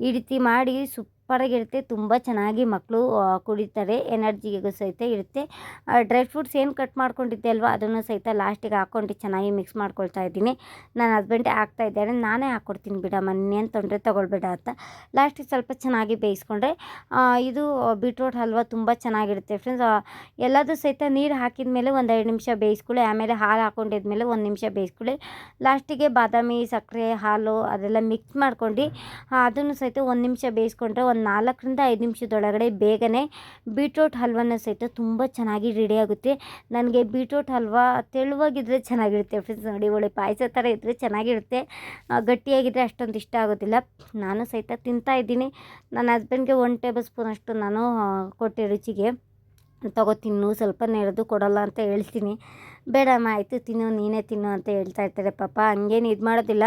ಈ ಮಾಡಿ ಸೂಪರಾಗಿರುತ್ತೆ ತುಂಬ ಚೆನ್ನಾಗಿ ಮಕ್ಕಳು ಕುಡಿತಾರೆ ಎನರ್ಜಿಗೂ ಸಹಿತ ಇರುತ್ತೆ. ಡ್ರೈ ಫ್ರೂಟ್ಸ್ ಏನು ಕಟ್ ಮಾಡ್ಕೊಂಡಿದ್ದೆ ಅಲ್ವಾ, ಅದನ್ನು ಸಹಿತ ಲಾಸ್ಟಿಗೆ ಹಾಕ್ಕೊಂಡು ಚೆನ್ನಾಗಿ ಮಿಕ್ಸ್ ಮಾಡ್ಕೊಳ್ತಾ ಇದ್ದೀನಿ. ನನ್ನ ಹಸ್ಬೆಂಡೇ ಹಾಕ್ತಾ ಇದ್ದಾರೆ, ನಾನೇ ಹಾಕ್ಕೊಡ್ತೀನಿ ಬಿಡಮ್ಮ ನೀನೇನು ತೊಂದರೆ ತೊಗೊಳ್ಬೇಡ ಅಂತ. ಲಾಸ್ಟಿಗೆ ಸ್ವಲ್ಪ ಚೆನ್ನಾಗಿ ಬೇಯಿಸ್ಕೊಂಡ್ರೆ ಇದು ಬೀಟ್ರೋಟ್ ಹಲ್ವ ತುಂಬ ಚೆನ್ನಾಗಿರುತ್ತೆ ಫ್ರೆಂಡ್ಸ್. ಎಲ್ಲದೂ ಸಹಿತ ನೀರು ಹಾಕಿದ ಮೇಲೆ ಒಂದು ಎರಡು ನಿಮಿಷ ಬೇಯಿಸ್ಕೊಳ್ಳಿ, ಆಮೇಲೆ ಹಾಲು ಹಾಕೊಂಡಿದ್ಮೇಲೆ ಒಂದು ನಿಮಿಷ ಬೇಯಿಸ್ಕೊಳ್ಳಿ. ಲಾಸ್ಟಿಗೆ ಬಾದಾಮಿ, ಸಕ್ಕರೆ, ಹಾಲು ಅದೆಲ್ಲ ಮಿಕ್ಸ್ ಮಾಡ್ಕೊಂಡು ಅದನ್ನು ಸಹಿತ ಒಂದು ನಿಮಿಷ ಬೇಯಿಸ್ಕೊಂಡ್ರೆ ಒಂದು ನಾಲ್ಕರಿಂದ ಐದು ನಿಮಿಷದೊಳಗಡೆ ಬೇಗನೆ ಬೀಟ್ರೋಟ್ ಹಲ್ವನ ಸಹಿತ ತುಂಬ ಚೆನ್ನಾಗಿ ರೆಡಿ ಆಗುತ್ತೆ. ನನಗೆ ಬೀಟ್ರೋಟ್ ಹಲ್ವ ತೆಳುವಾಗಿದ್ದರೆ ಚೆನ್ನಾಗಿರುತ್ತೆ ಫ್ರೆಂಡ್ಸ್ ನೋಡಿ, ಒಳ್ಳೆ ಪಾಯಸ ಥರ ಇದ್ದರೆ ಚೆನ್ನಾಗಿರುತ್ತೆ. ಗಟ್ಟಿಯಾಗಿದ್ದರೆ ಅಷ್ಟೊಂದು ಇಷ್ಟ ಆಗೋದಿಲ್ಲ. ನಾನು ಸಹಿತ ತಿಂತಾ ಇದ್ದೀನಿ. ನನ್ನ ಹಸ್ಬೆಂಡ್ಗೆ ಒನ್ ಟೇಬಲ್ ಸ್ಪೂನ್ ಅಷ್ಟು ನಾನು ಕೊಟ್ಟೆ ರುಚಿಗೆ. ತಗೋ, ತಿನ್ನು. ಸ್ವಲ್ಪನೇ ಇರೋದು ಕೊಡೋಲ್ಲ ಅಂತ ಹೇಳ್ತೀನಿ. ಬೇಡಮ್ಮ ಆಯಿತು ತಿನ್ನು ನೀನೇ ತಿನ್ನು ಅಂತ ಹೇಳ್ತಾ ಇರ್ತಾರೆ ಪಾಪ. ಹಂಗೇನು ಇದು ಮಾಡೋದಿಲ್ಲ.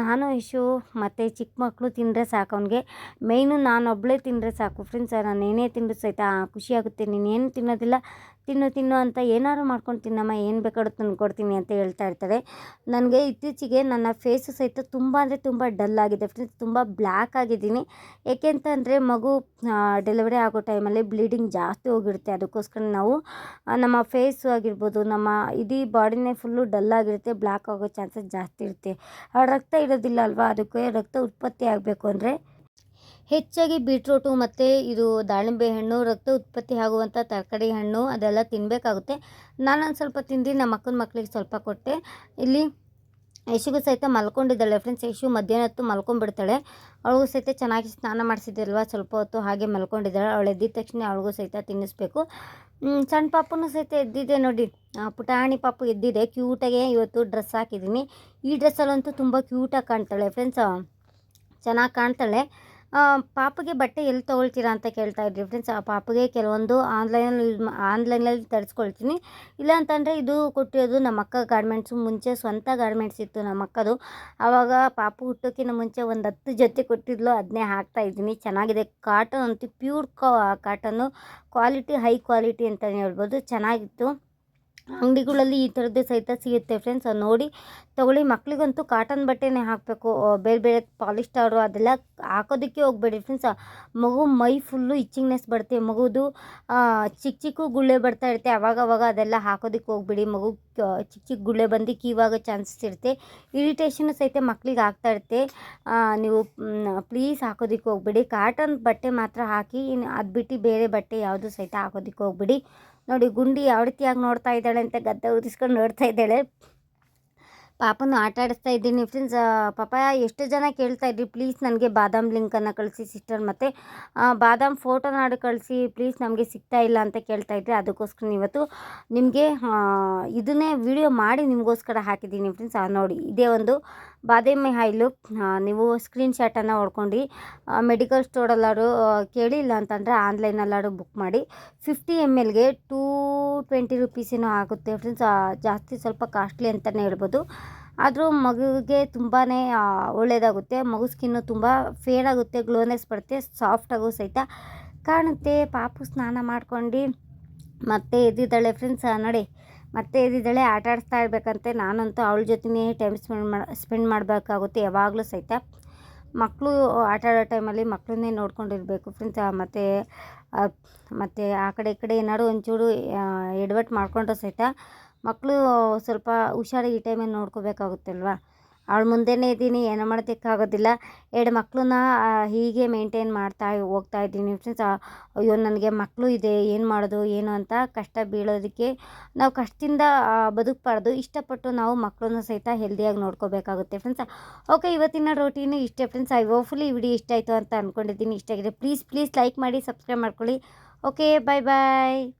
ನಾನು ಇಶು ಮತ್ತು ಚಿಕ್ಕ ಮಕ್ಕಳು ತಿಂದರೆ ಸಾಕು ಅವನಿಗೆ. ಮೇಯ್ನು ನಾನೊಬ್ಬಳೇ ತಿಂದರೆ ಸಾಕು. ಫ್ರೆಂಡ್ಸ್ ನಾನು ಏನೇ ತಿಂದರೂ ಸಹಿತ "ಆ, ಖುಷಿಯಾಗುತ್ತೆ. ನೀನೇನು ತಿನ್ನೋದಿಲ್ಲ. ತಿನ್ನು ತಿನ್ನು ಅಂತ ಏನಾದ್ರು ಮಾಡ್ಕೊಂಡು ತಿನ್ನಮ್ಮ, ಏನು ಬೇಕಾದ್ರೂ ತಂದ್ಕೊಡ್ತೀನಿ ಅಂತ ಹೇಳ್ತಾ ಇರ್ತಾರೆ. ನನಗೆ ಇತ್ತೀಚೆಗೆ ನನ್ನ ಫೇಸು ಸಹಿತ ತುಂಬ ಅಂದರೆ ತುಂಬ ಡಲ್ ಆಗಿದೆ. ಫ್ರೆಂಡ್ಸ್ ತುಂಬ ಬ್ಲ್ಯಾಕ್ ಆಗಿದ್ದೀನಿ. ಏಕೆ ಅಂತಂದರೆ ಮಗು ಡೆಲಿವರಿ ಆಗೋ ಟೈಮಲ್ಲಿ ಬ್ಲೀಡಿಂಗ್ ಜಾಸ್ತಿ ಹೋಗಿರುತ್ತೆ. ಅದಕ್ಕೋಸ್ಕರ ನಾವು ನಮ್ಮ ಫೇಸು ಆಗಿರ್ಬೋದು, ನಮ್ಮ ಇಡೀ ಬಾಡಿನೇ ಫುಲ್ಲು ಡಲ್ ಆಗಿರುತ್ತೆ ಬ್ಲ್ಯಾಕ್ ಆಗೋ ಚಾನ್ಸಸ್ ಜಾಸ್ತಿ ಇರುತ್ತೆ. ರಕ್ತ ಇರೋದಿಲ್ಲ ಅಲ್ವಾ? ಅದಕ್ಕೆ ರಕ್ತ ಉತ್ಪತ್ತಿ ಆಗಬೇಕು ಅಂದರೆ ಹೆಚ್ಚಾಗಿ ಬೀಟ್ರೂಟು ಮತ್ತು ಇದು ದಾಳಿಂಬೆ ಹಣ್ಣು, ರಕ್ತ ಉತ್ಪತ್ತಿ ಆಗುವಂಥ ತರಕಾರಿ ಹಣ್ಣು ಅದೆಲ್ಲ ತಿನ್ನಬೇಕಾಗುತ್ತೆ ನಾನೊಂದು ಸ್ವಲ್ಪ ತಿಂದು ನಮ್ಮ ಅಕ್ಕನ ಮಕ್ಕಳಿಗೆ ಸ್ವಲ್ಪ ಕೊಟ್ಟೆ. ಇಲ್ಲಿ ಯಶುಗೂ ಸಹಿತ ಮಲ್ಕೊಂಡಿದ್ದಾಳೆ. ಫ್ರೆಂಡ್ಸ್ ಯಶು ಮಧ್ಯಾಹ್ನ ಹೊತ್ತು ಮಲ್ಕೊಂಡ್ಬಿಡ್ತಾಳೆ. ಅವಳಿಗೂ ಸಹಿತ ಚೆನ್ನಾಗಿ ಸ್ನಾನ ಮಾಡಿಸಿದ್ರಲ್ವ ಸ್ವಲ್ಪ ಹೊತ್ತು ಹಾಗೆ ಮಲ್ಕೊಂಡಿದ್ದಾಳೆ. ಅವಳು ಎದ್ದಿದ ತಕ್ಷಣ ಅವಳಿಗೂ ಸಹಿತ ತಿನ್ನಿಸ್ಬೇಕು. ಸಣ್ಣ ಪಾಪನೂ ಸಹಿತ ಎದ್ದಿದೆ ನೋಡಿ. ಪುಟಾಣಿ ಪಾಪು ಎದ್ದಿದೆ. ಕ್ಯೂಟಾಗೆ ಇವತ್ತು ಡ್ರೆಸ್ ಹಾಕಿದ್ದೀನಿ. ಈ ಡ್ರೆಸ್ಸಲ್ಲಂತೂ ತುಂಬ ಕ್ಯೂಟಾಗಿ ಕಾಣ್ತಾಳೆ. ಫ್ರೆಂಡ್ಸ್ ಚೆನ್ನಾಗಿ ಕಾಣ್ತಾಳೆ. ಪಾಪಗೆ ಬಟ್ಟೆ ಎಲ್ಲಿ ತೊಗೊಳ್ತೀರಾ ಅಂತ ಕೇಳ್ತಾ ಇದ್ರಿ ಫ್ರೆಂಡ್ಸ್ ಆ, ಪಾಪಗೆ ಕೆಲವೊಂದು ಆನ್ಲೈನಲ್ಲಿ ಆನ್ಲೈನಲ್ಲಿ ತರಿಸ್ಕೊಳ್ತೀನಿ. ಇಲ್ಲ ಅಂತಂದರೆ ಇದು ಕೊಟ್ಟಿರೋದು ನಮ್ಮ ಅಕ್ಕ ಗಾರ್ಮೆಂಟ್ಸು ಮುಂಚೆ ಸ್ವಂತ ಗಾರ್ಮೆಂಟ್ಸ್ ಇತ್ತು ನಮ್ಮ ಅಕ್ಕದು. ಆವಾಗ ಪಾಪು ಹುಟ್ಟೋಕ್ಕಿಂತ ಮುಂಚೆ ಒಂದು ಹತ್ತು ಜೊತೆ ಕೊಟ್ಟಿದ್ಲು. ಅದನ್ನೇ ಹಾಕ್ತಾ ಇದ್ದೀನಿ. ಚೆನ್ನಾಗಿದೆ. ಕಾಟನ್ ಅಂತೂ pure cotton quality high quality ಅಂತಲೇ ಹೇಳ್ಬೋದು. ಚೆನ್ನಾಗಿತ್ತು. ಅಂಗಡಿಗಳಲ್ಲಿ ಈ ಥರದ್ದು ಸಹಿತ ಸಿಗುತ್ತೆ ಫ್ರೆಂಡ್ಸ್ ನೋಡಿ ತಗೊಳ್ಳಿ. ಮಕ್ಕಳಿಗಂತೂ ಕಾಟನ್ ಬಟ್ಟೆನೇ ಹಾಕಬೇಕು. ಬೇರೆ ಬೇರೆ ಪಾಲಿಸ್ಟರು ಅದೆಲ್ಲ ಹಾಕೋದಕ್ಕೆ ಹೋಗಬೇಡಿ ಫ್ರೆಂಡ್ಸ್ ಮಗು ಮೈ ಫುಲ್ಲು ಇಚ್ಚಿಂಗ್ನೆಸ್ ಬರುತ್ತೆ. ಮಗುದು ಚಿಕ್ಕ ಚಿಕ್ಕ ಗುಳ್ಳೆ ಬರ್ತಾ ಇರುತ್ತೆ. ಅವಾಗ ಅವಾಗ ಅದೆಲ್ಲ ಹಾಕೋದಕ್ಕೆ ಹೋಗ್ಬೇಡಿ. ಮಗು ಚಿಕ್ಕ ಚಿಕ್ಕ ಗುಳ್ಳೆ ಬಂದು ಕೀವಾಗ ಚಾನ್ಸಸ್ ಇರುತ್ತೆ. ಇರಿಟೇಷನ್ ಸಹಿತ ಮಕ್ಕಳಿಗೆ ಆಗ್ತಾ ಇರುತ್ತೆ. ನೀವು ಪ್ಲೀಸ್ ಹಾಕೋದಕ್ಕೆ ಹೋಗ್ಬೇಡಿ. ಕಾಟನ್ ಬಟ್ಟೆ ಮಾತ್ರ ಹಾಕಿ ಅದು ಬಿಟ್ಟು ಬೇರೆ ಬಟ್ಟೆ ಯಾವುದು ಸಹಿತ ಹಾಕೋದಕ್ಕೆ ಹೋಗ್ಬೇಡಿ. ನೋಡಿ, ಗುಂಡಿ ಯಾವ ರೀತಿಯಾಗಿ ನೋಡ್ತಾ ಇದ್ದಾಳೆ ಅಂತ ಗದ್ದೆ ಉದಿಸ್ಕೊಂಡು ನೋಡ್ತಾ ಇದ್ದಾಳೆ. ಪಾಪನು ಆಟ ಆಡಿಸ್ತಾ ಇದ್ದೀನಿ. ಫ್ರೆಂಡ್ಸ್ ಪಾಪ ಎಷ್ಟು ಜನ ಕೇಳ್ತಾ ಇದ್ರಿ ಪ್ಲೀಸ್ ನನಗೆ ಬಾದಾಮ್ ಲಿಂಕನ್ನು ಕಳಿಸಿ ಸಿಸ್ಟರ್ ಮತ್ತು. ಬಾದಾಮ್ ಫೋಟೋ ನಾಡು ಕಳಿಸಿ ಪ್ಲೀಸ್ ನಮಗೆ ಸಿಗ್ತಾ ಇಲ್ಲ ಅಂತ ಕೇಳ್ತಾ ಇದ್ರಿ, ಅದಕ್ಕೋಸ್ಕರ ಇವತ್ತು ನಿಮಗೆ ಇದನ್ನೇ ವಿಡಿಯೋ ಮಾಡಿ ನಿಮಗೋಸ್ಕರ ಹಾಕಿದ್ದೀನಿ ಫ್ರೆಂಡ್ಸ್ ನೋಡಿ, ಇದೇ ಒಂದು ಬಾದಾಮಿ ಹಾಯ್ಲು ನೀವು ಸ್ಕ್ರೀನ್ ಶಾಟನ್ನು ಹೊಡ್ಕೊಂಡು ಮೆಡಿಕಲ್ ಸ್ಟೋರಲ್ಲಾದ್ರು ಕೇಳಿ ಇಲ್ಲ ಅಂತಂದರೆ ಆನ್ಲೈನಲ್ಲಾರು ಬುಕ್ ಮಾಡಿ. ಫಿಫ್ಟಿ ಎಂ ಎಲ್ಗೆ ಟೂ ಟ್ವೆಂಟಿ ರುಪೀಸಿನೂ ಆಗುತ್ತೆ ಫ್ರೆಂಡ್ಸ್ ಜಾಸ್ತಿ ಸ್ವಲ್ಪ ಕಾಸ್ಟ್ಲಿ ಅಂತಲೇ ಹೇಳ್ಬೋದು. ಆದರೂ ಮಗುವಿಗೆ ತುಂಬಾ ಒಳ್ಳೆಯದಾಗುತ್ತೆ ಮಗು ಸ್ಕಿನ್ನು ತುಂಬ ಫೇರ್ ಆಗುತ್ತೆ ಗ್ಲೋನೆಸ್ ಬರುತ್ತೆ ಸಾಫ್ಟಾಗೂ ಸಹಿತ ಕಾಣುತ್ತೆ. ಪಾಪು ಸ್ನಾನ ಮಾಡ್ಕೊಂಡು ಮತ್ತೆ ಎದ್ದಿದ್ದಾಳೆ ಫ್ರೆಂಡ್ಸ್ ನೋಡಿ. ಮತ್ತೆ ಎದ್ದಿದ್ದಾಳೆ ಆಟ ಆಡಿಸ್ತಾ ಇರಬೇಕಂತೆ. ನಾನಂತೂ ಅವಳ ಜೊತೆನೇ ಟೈಮ್ ಸ್ಪೆಂಡ್ ಮಾಡಿ ಸ್ಪೆಂಡ್ ಮಾಡಬೇಕಾಗುತ್ತೆ ಯಾವಾಗಲೂ ಸಹಿತ. ಮಕ್ಕಳು ಆಟ ಆಡೋ ಟೈಮಲ್ಲಿ ಮಕ್ಕಳನ್ನೇ ನೋಡ್ಕೊಂಡಿರಬೇಕು. ಫ್ರೆಂಡ್ಸ್ ಮತ್ತು ಮತ್ತು ಆ ಕಡೆ ಈ ಕಡೆ ಏನಾದ್ರು ಒಂಚೂರು ಎಡವಟ್ಟು ಮಾಡಿಕೊಂಡ್ರೆ ಸಹಿತ ಮಕ್ಕಳು ಸ್ವಲ್ಪ ಹುಷಾರಾಗಿ ಈ ಟೈಮಲ್ಲಿ ನೋಡ್ಕೋಬೇಕಾಗುತ್ತಲ್ವಾ? ಅವಳ ಮುಂದೆನೇ ಇದ್ದೀನಿ, ಏನೋ ಮಾಡೋದಕ್ಕಾಗೋದಿಲ್ಲ ಎರಡು ಮಕ್ಕಳನ್ನ ಹೀಗೆ ಮೇಂಟೈನ್ ಮಾಡ್ತಾ ಹೋಗ್ತಾ ಇದ್ದೀನಿ. ಫ್ರೆಂಡ್ಸ್ ಅಯ್ಯೋ, ನನಗೆ ಮಕ್ಕಳು ಇದೆ, ಏನು ಮಾಡೋದು, ಏನು ಅಂತ ಕಷ್ಟ ಬೀಳೋದಕ್ಕೆ ನಾವು ಕಷ್ಟದಿಂದ ಬದುಕಬಾರ್ದು. ಇಷ್ಟಪಟ್ಟು ನಾವು ಮಕ್ಕಳನ್ನ ಸಹಿತ ಹೆಲ್ದಿಯಾಗಿ ನೋಡ್ಕೋಬೇಕಾಗುತ್ತೆ ಫ್ರೆಂಡ್ಸ್ ಓಕೆ ಇವತ್ತಿನ ರೋಟೀನು ಇಷ್ಟೇ ಫ್ರೆಂಡ್ಸ್ ಐ ಹೋಪ್ಫುಲಿ ಈ ವಿಡಿಯೋ ಇಷ್ಟ ಆಯಿತು ಅಂತ ಅಂದ್ಕೊಂಡಿದ್ದೀನಿ ಇಷ್ಟ ಆಗಿದೆ ಪ್ಲೀಸ್ ಪ್ಲೀಸ್ ಲೈಕ್ ಮಾಡಿ ಸಬ್ಸ್ಕ್ರೈಬ್ ಮಾಡ್ಕೊಳ್ಳಿ. Okay bye bye